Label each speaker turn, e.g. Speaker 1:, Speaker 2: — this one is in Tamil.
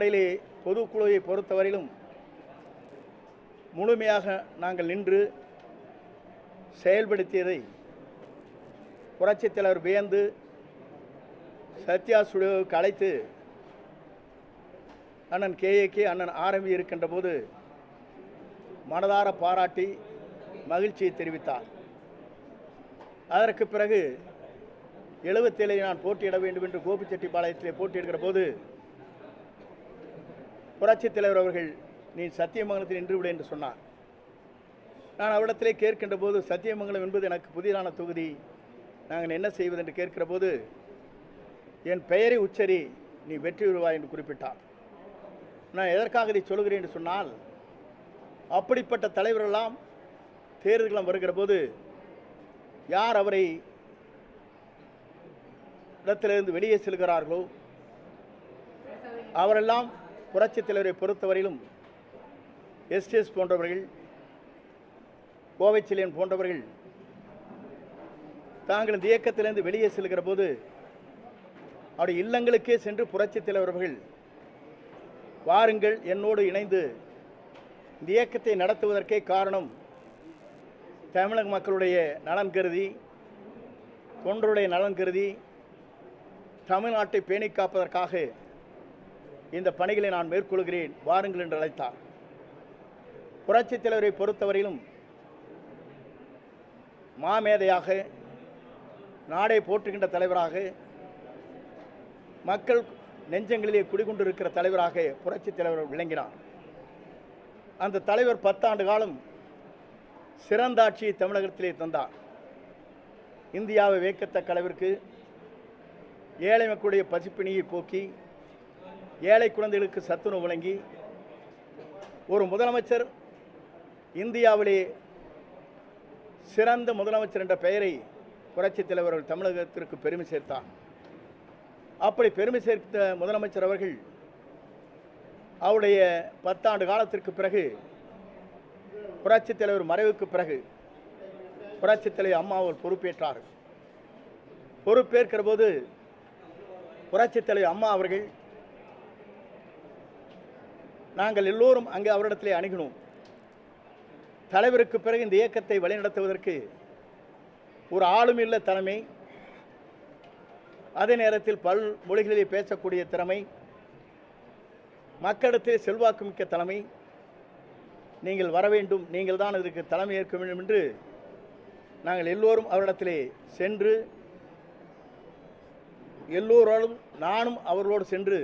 Speaker 1: அடிப்படையிலே பொதுக்குழுவை பொறுத்தவரையிலும் முழுமையாக நாங்கள் நின்று செயல்படுத்தியதை புரட்சித் தலைவர் வியந்து சத்யா சுடுவுக்கு அழைத்து அண்ணன் கேஏகே அண்ணன் ஆரம்பி இருக்கின்ற போது மனதார பாராட்டி மகிழ்ச்சியை தெரிவித்தார். அதற்கு பிறகு எழுபத்தேழை நான் போட்டியிட வேண்டும் என்று கோபிச்செட்டிப்பாளையத்திலே போட்டியிடுகிற போது புரட்சித் தலைவர் அவர்கள் நீ சத்தியமங்கலத்தில் நின்று விடு என்று சொன்னார். நான் அவரிடத்திலே கேட்கின்ற போது சத்தியமங்கலம் என்பது எனக்கு புதிதான தொகுதி. நாங்கள் என்ன செய்வது? என்று கேட்கிற போது என் பெயரை உச்சரி நீ வெற்றி பெறுவாய் என்று குறிப்பிட்டார். நான் எதற்காக இதை சொல்கிறேன் என்று சொன்னால் அப்படிப்பட்ட தலைவரெல்லாம் தேர்தல்களும் வருகிற போது யார் அவரை இடத்திலிருந்து வெளியே செல்கிறார்களோ அவரெல்லாம் புரட்சித் தலைவரை பொறுத்தவரையிலும் எஸ்டிஎஸ் போன்றவர்கள் கோவைச்சிலியன் போன்றவர்கள் தாங்கள் இந்த இயக்கத்திலிருந்து வெளியே செல்கிற போது அவருடைய இல்லங்களுக்கே சென்று புரட்சித் தலைவர்கள் வாருங்கள் என்னோடு இணைந்து இந்த இயக்கத்தை நடத்துவதற்கே காரணம் தமிழக மக்களுடைய நலன் கருதி தொண்டருடைய நலன் கருதி தமிழ்நாட்டை பேணி காப்பதற்காக இந்த பணிகளை நான் மேற்கொள்கிறேன் வாருங்கள் என்று அழைத்தார். புரட்சித் தலைவரை பொறுத்தவரையிலும் மாமேதையாக நாடை போற்றுகின்ற தலைவராக மக்கள் நெஞ்சங்களிலே குடிகொண்டிருக்கிற தலைவராக புரட்சித் தலைவர் விளங்கினார். அந்த தலைவர் பத்தாண்டு காலம் சிறந்த ஆட்சியை தமிழகத்திலே தந்தார். இந்தியாவை வேக்கத்தக்க அளவிற்கு ஏழை மக்களுடைய பசிப்பிணியை போக்கி ஏழை குழந்தைகளுக்கு சத்துணவு வழங்கி ஒரு முதலமைச்சர் இந்தியாவிலே சிறந்த முதலமைச்சர் என்ற பெயரை புரட்சித் தலைவர் அவர்கள் தமிழகத்திற்கு பெருமை சேர்த்தார் அப்படி பெருமை சேர்த்த முதலமைச்சர் அவர்கள் அவருடைய பத்தாண்டு காலத்திற்கு பிறகு புரட்சித் தலைவர் மறைவுக்கு பிறகு புரட்சித் தலைவர் அம்மா அவர் பொறுப்பேற்றார் பொறுப்பேற்கிற போது புரட்சித் தலைவர் அம்மா அவர்கள் நாங்கள் எல்லோரும் அங்கே அவரிடத்திலே அணுகினோம். தலைவருக்கு பிறகு இந்த இயக்கத்தை வழிநடத்துவதற்கு ஒரு ஆளுமில்ல தலைமை. அதே நேரத்தில் பல் மொழிகளிலே பேசக்கூடிய திறமை. மக்களிடத்தில் செல்வாக்கு மிக்க தலைமை. நீங்கள் வர வேண்டும் நீங்கள் தான் இதற்கு தலைமை ஏற்க வேண்டும் என்று நாங்கள் எல்லோரும் அவரிடத்திலே சென்று எல்லோரோடும் நானும் அவர்களோடு சென்று